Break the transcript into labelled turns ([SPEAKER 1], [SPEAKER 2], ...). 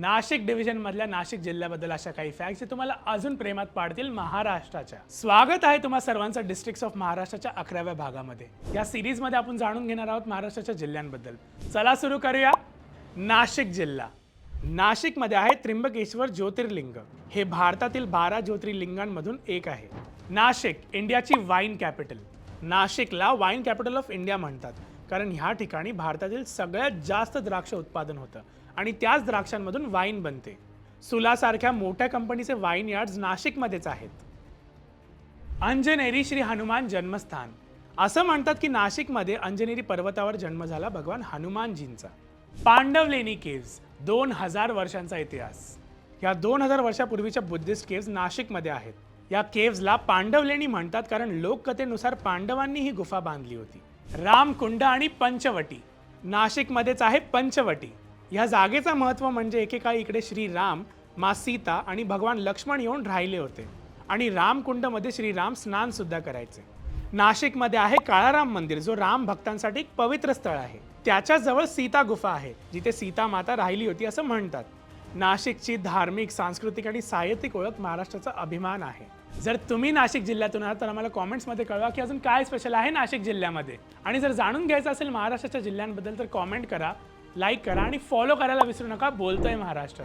[SPEAKER 1] Nashik division मधल्या नाशिक जिल्ह्याबद्दल अशा काही फॅक्ट जे तुम्हाला अजून प्रेमात पाडतील महाराष्ट्राच्या. स्वागत आहे तुम्हा सर्वांचं डिस्ट्रिक्ट ऑफ महाराष्ट्राच्या अकराव्या भागामध्ये. या सिरीजमध्ये आपण जाणून घेणार आहोत महाराष्ट्राच्या जिल्ह्यांबद्दल. चला सुरू करूया. नाशिक जिल्हा. नाशिकमध्ये आहे त्र्यंबकेश्वर ज्योतिर्लिंग. हे भारतातील बारा ज्योतिर्लिंगांमधून एक आहे. नाशिक इंडियाची वाईन कॅपिटल नाशिकला वाईन कॅपिटल ऑफ इंडिया म्हणतात. कारण ह्या ठिकाणी भारतातील सगळ्यात जास्त द्राक्ष उत्पादन होतं. आणि त्याच द्राक्षांमधून वाईन बनते. सुलासारख्या मोठ्या कंपनीचे वाईन यार्ड्स नाशिकमध्येच आहेत. अंजनेरी श्री हनुमान जन्मस्थान. असं म्हणतात की नाशिकमध्ये अंजनेरी पर्वतावर जन्म झाला भगवान हनुमानजींचा. पांडवलेणी केव्ज दोन हजार वर्षांचा इतिहास. या दोन हजार वर्षापूर्वीच्या बुद्धिस्ट केव्ज नाशिकमध्ये आहेत. या केव्जला पांडवलेणी म्हणतात कारण लोककथेनुसार पांडवांनी ही गुफा बांधली होती. रामकुंड आणि पंचवटी. नाशिकमध्येच आहे पंचवटी. ह्या जागेचं महत्त्व म्हणजे एकेकाळी इकडे श्रीराम मा सीता आणि भगवान लक्ष्मण येऊन राहिले होते. आणि रामकुंडमध्ये श्रीराम स्नानसुद्धा करायचे. नाशिकमध्ये आहे काळाराम मंदिर जो राम भक्तांसाठी एक पवित्र स्थळ आहे. त्याच्याजवळ सीता गुफा आहे जिथे सीता माता राहिली होती असं म्हणतात. नाशिकची धार्मिक सांस्कृतिक आणि साहित्यिक ओळख महाराष्ट्राचा अभिमान आहे. जर तुम्ही नाशिक जिल्ह्यातून आहात तर आम्हाला कॉमेंट्समध्ये कळवा की अजून काय स्पेशल आहे नाशिक जिल्ह्यामध्ये. आणि जर जाणून घ्यायचं असेल महाराष्ट्राच्या जिल्ह्यांबद्दल तर कॉमेंट करा लाईक करा आणि फॉलो करायला विसरू नका. बोलतोय महाराष्ट्र.